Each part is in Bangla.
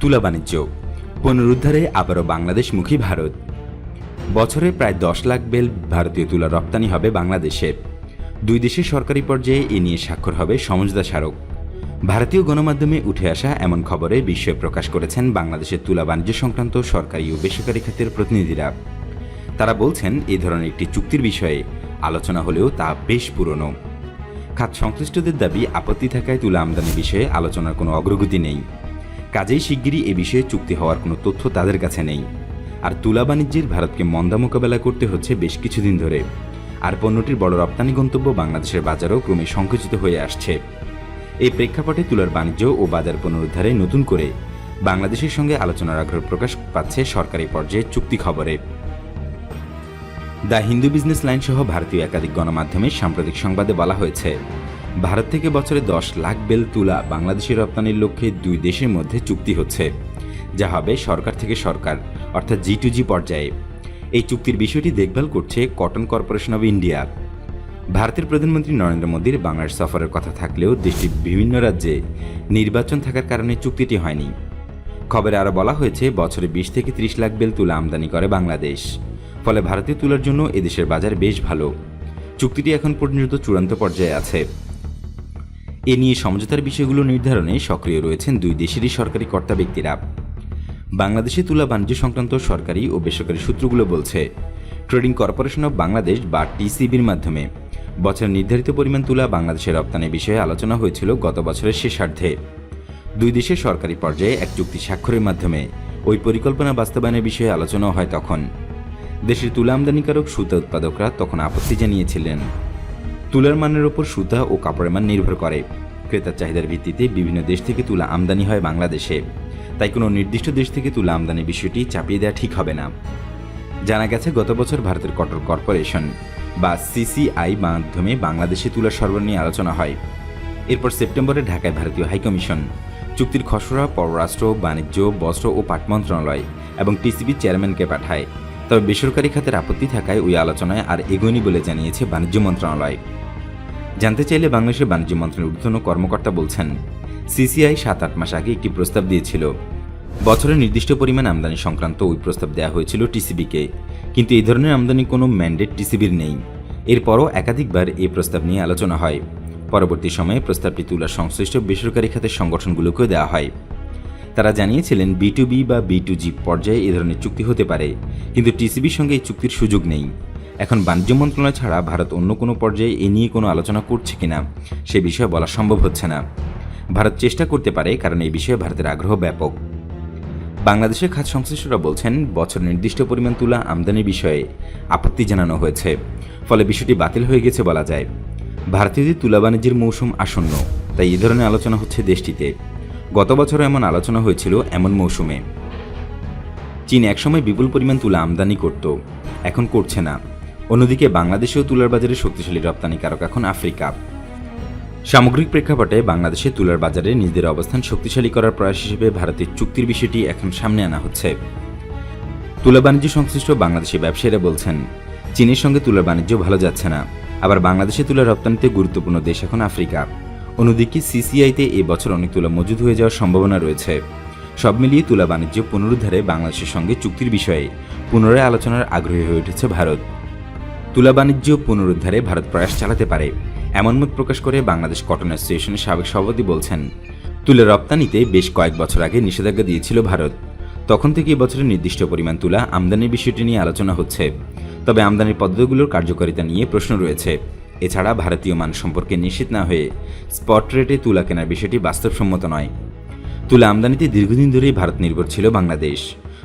তুলা বাণিজ্য, পুনরুদ্ধারে আবারও বাংলাদেশমুখী ভারত। বছরে প্রায় দশ লাখ বেল ভারতীয় তুলা রপ্তানি হবে বাংলাদেশে। দুই দেশের সরকারি পর্যায়ে এ নিয়ে স্বাক্ষর হবে সমঝোতা স্মারক। ভারতীয় গণমাধ্যমে উঠে আসা এমন খবরে বিস্ময় প্রকাশ করেছেন বাংলাদেশের তুলা বাণিজ্য সংক্রান্ত সরকারি ও বেসরকারি খাতের প্রতিনিধিরা। তারা বলছেন, এ ধরনের একটি চুক্তির বিষয়ে আলোচনা হলেও তা বেশ পুরনো। খাত সংশ্লিষ্টদের দাবি, আপত্তি থাকায় তুলা আমদানি বিষয়ে আলোচনার কোনো অগ্রগতি নেই। কাজেই শিগগিরই এ বিষয়ে চুক্তি হওয়ার কোনো তথ্য তাদের কাছে নেই। আর তুলা বাণিজ্যের ভারতকে মন্দা মোকাবেলা করতে হচ্ছে বেশ কিছুদিন ধরে। আর পণ্যটির বড় রপ্তানি গন্তব্য বাংলাদেশের বাজারও ক্রমে সংকুচিত হয়ে আসছে। এই প্রেক্ষাপটে তুলার বাণিজ্য ও বাজার পুনরুদ্ধারে নতুন করে বাংলাদেশের সঙ্গে আলোচনার আগ্রহ প্রকাশ পাচ্ছে সরকারি পর্যায়ে চুক্তি খবরে। দ্য হিন্দু বিজনেস লাইন সহ ভারতীয় একাধিক গণমাধ্যমে সাম্প্রতিক সংবাদে বলা হয়েছে ভারত থেকে বছরে দশ লাখ বেল তুলা বাংলাদেশে রপ্তানির লক্ষ্যে দুই দেশের মধ্যে চুক্তি হচ্ছে, যা হবে সরকার থেকে সরকার, অর্থাৎ জি টু জি পর্যায়ে। এই চুক্তির বিষয়টি দেখভাল করছে কটন কর্পোরেশন অব ইন্ডিয়া। ভারতের প্রধানমন্ত্রী নরেন্দ্র মোদীর বাংলাদেশ সফরের কথা থাকলেও দেশটির বিভিন্ন রাজ্যে নির্বাচন থাকার কারণে চুক্তিটি হয়নি। খবরে আরও বলা হয়েছে, বছরে বিশ থেকে ত্রিশ লাখ বেল তুলা আমদানি করে বাংলাদেশ, ফলে ভারতীয় তুলার জন্য এদেশের বাজার বেশ ভালো। চুক্তিটি এখন পর্যন্ত চূড়ান্ত পর্যায়ে আছে। এ নিয়ে সমঝোতার বিষয়গুলো নির্ধারণে সক্রিয় রয়েছেন দুই দেশেরই সরকারি কর্তা ব্যক্তিরা। বাংলাদেশে তুলা বাণিজ্য সংক্রান্ত সরকারি ও বেসরকারি সূত্রগুলো বলছে, ট্রেডিং কর্পোরেশন অব বাংলাদেশ বা টিসিবির মাধ্যমে বছরের নির্ধারিত পরিমাণ তুলা বাংলাদেশের রপ্তানি বিষয়ে আলোচনা হয়েছিল গত বছরের শেষার্ধে। দুই দেশের সরকারি পর্যায়ে এক চুক্তি স্বাক্ষরের মাধ্যমে ওই পরিকল্পনা বাস্তবায়নের বিষয়ে আলোচনা হয় তখন। দেশের তুলা আমদানিকারক সুতা উৎপাদকরা তখন আপত্তি জানিয়েছিলেন। তুলার মানের ওপর সুতা ও কাপড়ের মান নির্ভর করে। ক্রেতার চাহিদার ভিত্তিতে বিভিন্ন দেশ থেকে তুলা আমদানি হয় বাংলাদেশে। তাই কোনো নির্দিষ্ট দেশ থেকে তুলা আমদানি বিষয়টি চাপিয়ে দেওয়া ঠিক হবে না। জানা গেছে, গত বছর ভারতের কটর কর্পোরেশন বা সিসিআই মাধ্যমে বাংলাদেশে তুলা সরবরাহ নিয়ে আলোচনা হয়। এরপর সেপ্টেম্বরে ঢাকায় ভারতীয় হাইকমিশন চুক্তির খসড়া, পররাষ্ট্র, বাণিজ্য, বস্ত্র ও পাট মন্ত্রণালয় এবং টিসিবি চেয়ারম্যানকে পাঠায়। তবে বেসরকারি খাতের আপত্তি থাকায় ওই আলোচনায় আর এগোয়নি বলে জানিয়েছে বাণিজ্য মন্ত্রণালয়। জানতে চাইলে বাংলাদেশের বাণিজ্য মন্ত্রণালয়ের ঊর্ধ্বতন কর্মকর্তা বলছেন, সিসিআই সাত আট মাস আগে একটি প্রস্তাব দিয়েছিল। বছরের নির্দিষ্ট পরিমাণ আমদানি সংক্রান্ত ওই প্রস্তাব দেওয়া হয়েছিল টিসিবিকে। কিন্তু এই ধরনের আমদানি কোনো ম্যান্ডেট টিসিবির নেই। এরপরও একাধিকবার এই প্রস্তাব নিয়ে আলোচনা হয়। পরবর্তী সময়ে প্রস্তাবটি তুলার সংশ্লিষ্ট বেসরকারি খাতের সংগঠনগুলোকেও দেওয়া হয়। তারা জানিয়েছিলেন, বি টু বি বা বি টু জি পর্যায়ে এ ধরনের চুক্তি হতে পারে। কিন্তু টিসিবির সঙ্গে এই চুক্তির সুযোগ নেই। এখন বাণিজ্য মন্ত্রণালয় ছাড়া ভারত অন্য কোনো পর্যায়ে এ নিয়ে কোনো আলোচনা করছে কিনা, সে বিষয়ে বলা সম্ভব হচ্ছে না। ভারত চেষ্টা করতে পারে, কারণ এই বিষয়ে ভারতের আগ্রহ ব্যাপক। বাংলাদেশের খাত সংশ্লিষ্টরা বলছেন, বছর নির্দিষ্ট পরিমাণ তুলা আমদানির বিষয়ে আপত্তি জানানো হয়েছে, ফলে বিষয়টি বাতিল হয়ে গেছে বলা যায়। ভারতীয়দের তুলা বাণিজ্যের মৌসুম আসন্ন, তাই এ ধরনের আলোচনা হচ্ছে দেশটিতে। গত বছরও এমন আলোচনা হয়েছিল এমন মৌসুমে। চীন একসময় বিপুল পরিমাণ তুলা আমদানি করত, এখন করছে না। অন্যদিকে বাংলাদেশেও তুলার বাজারে শক্তিশালী রপ্তানিকারক এখন আফ্রিকা। সামগ্রিক প্রেক্ষাপটে বাংলাদেশে তুলার বাজারে নিজেদের অবস্থান শক্তিশালী করার প্রয়াস হিসেবে ভারতের চুক্তির বিষয়টি এখন সামনে আনা হচ্ছে। তুলা বাণিজ্য সংশ্লিষ্ট বাংলাদেশি ব্যবসায়ীরা বলছেন, চীনের সঙ্গে তুলার বাণিজ্য ভালো যাচ্ছে না। আবার বাংলাদেশে তুলা রপ্তানিতে গুরুত্বপূর্ণ দেশ এখন আফ্রিকা। অন্যদিকে সিসিআইতে এ বছর অনেক তুলা মজুদ হয়ে যাওয়ার সম্ভাবনা রয়েছে। সব মিলিয়ে তুলা বাণিজ্য পুনরুদ্ধারে বাংলাদেশের সঙ্গে চুক্তির বিষয়ে পুনরায় আলোচনার আগ্রহী হয়ে উঠেছে ভারত। তুলা বাণিজ্য পুনরুদ্ধারে ভারত প্রয়াস চালাতে পারে, এমন মত প্রকাশ করে বাংলাদেশ কটন অ্যাসোসিয়েশনের সাবেক সভাপতি বলছেন। তুলা রপ্তানিতে বেশ কয়েক বছর আগে নিষেধাজ্ঞা দিয়েছিল ভারত। তখন থেকে এবছরের নির্দিষ্ট পরিমাণ তুলা আমদানির বিষয়টি নিয়ে আলোচনা হচ্ছে। তবে আমদানির পদ্ধতিগুলোর কার্যকারিতা নিয়ে প্রশ্ন রয়েছে। এছাড়া ভারতীয় মান সম্পর্কে নিশ্চিত না হয়ে স্পট রেটে তুলা কেনার বিষয়টি বাস্তবসম্মত নয়। তুলা আমদানিতে দীর্ঘদিন ধরেই ভারত নির্ভর ছিল বাংলাদেশ।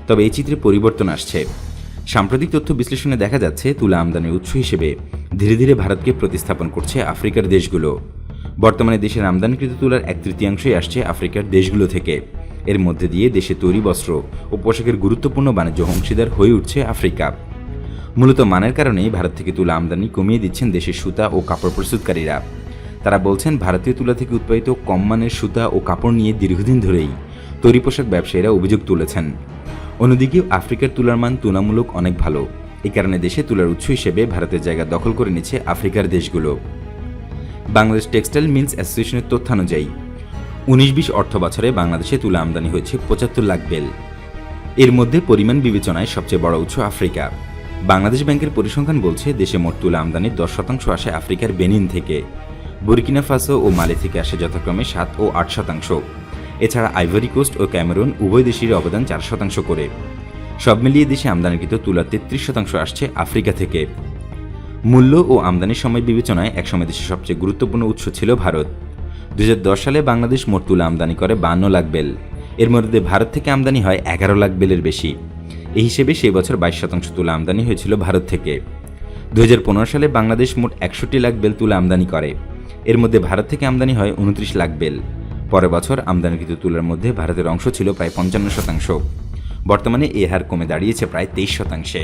তবে এই চিত্রে পরিবর্তন আসছে। সাম্প্রতিক তথ্য বিশ্লেষণে দেখা যাচ্ছে, তুলা আমদানির উৎস হিসেবে ধীরে ধীরে ভারতকে প্রতিস্থাপন করছে আফ্রিকার দেশগুলো। বর্তমানে দেশের আমদানিকৃত তুলার এক তৃতীয়াংশই আসছে আফ্রিকার দেশগুলো থেকে। এর মধ্যে দিয়ে দেশে তৈরি বস্ত্র ও পোশাকের গুরুত্বপূর্ণ বাণিজ্য অংশীদার হয়ে উঠছে আফ্রিকা। মূলত মানের কারণেই ভারত থেকে তুলা আমদানি কমিয়ে দিচ্ছেন দেশের সুতা ও কাপড় প্রস্তুতকারীরা। তারা বলছেন, ভারতীয় তুলা থেকে উৎপাদিত কম মানের সুতা ও কাপড় নিয়ে দীর্ঘদিন ধরেই তৈরি পোশাক ব্যবসায়ীরা অভিযোগ তুলেছেন। অন্যদিকে আফ্রিকার তুলার মান তুলনামূলক অনেক ভালো। এ কারণে দেশে তুলার উৎস হিসেবে ভারতের জায়গা দখল করে নিচ্ছে আফ্রিকার দেশগুলো। বাংলাদেশ টেক্সটাইল মিলস অ্যাসোসিয়েশনের তথ্যানুযায়ী উনিশ বিশ অর্থ বছরে বাংলাদেশে তুলা আমদানি হয়েছে পঁচাত্তর লাখ বেল। এর মধ্যে পরিমাণ বিবেচনায় সবচেয়ে বড় উৎস আফ্রিকা। বাংলাদেশ ব্যাংকের পরিসংখ্যান বলছে, দেশে মোট তুলা আমদানির দশ শতাংশ আসে আফ্রিকার বেনিন থেকে। বুরকিনা ফাসো ও মালে থেকে আসে যথাক্রমে সাত ও আট শতাংশ। এছাড়া আইভরি কোস্ট ও ক্যামেরুন উভয় দেশের অবদান চার শতাংশ করে। সব মিলিয়ে দেশে আমদানিকৃত তুলা তেত্রিশ শতাংশ আসছে আফ্রিকা থেকে। মূল্য ও আমদানির সময় বিবেচনায় একসময় দেশের সবচেয়ে গুরুত্বপূর্ণ উৎস ছিল ভারত। দু হাজার দশ সালে বাংলাদেশ মোট তুলা আমদানি করে বান্ন লাখ বেল। এর মধ্যে ভারত থেকে আমদানি হয় এগারো লাখ বেলের বেশি। এই হিসেবে সেই বছর বাইশ শতাংশ তুলা আমদানি হয়েছিল ভারত থেকে। দু হাজার পনেরো সালে বাংলাদেশ মোট একষট্টি লাখ বেল তুলা আমদানি করে। এর মধ্যে ভারত থেকে আমদানি হয় উনত্রিশ লাখ বেল। পরের বছর আমদানিকৃত তুলার মধ্যে ভারতের অংশ ছিল প্রায় পঞ্চান্ন শতাংশ। বর্তমানে এ হার কমে দাঁড়িয়েছে প্রায় তেইশ শতাংশে।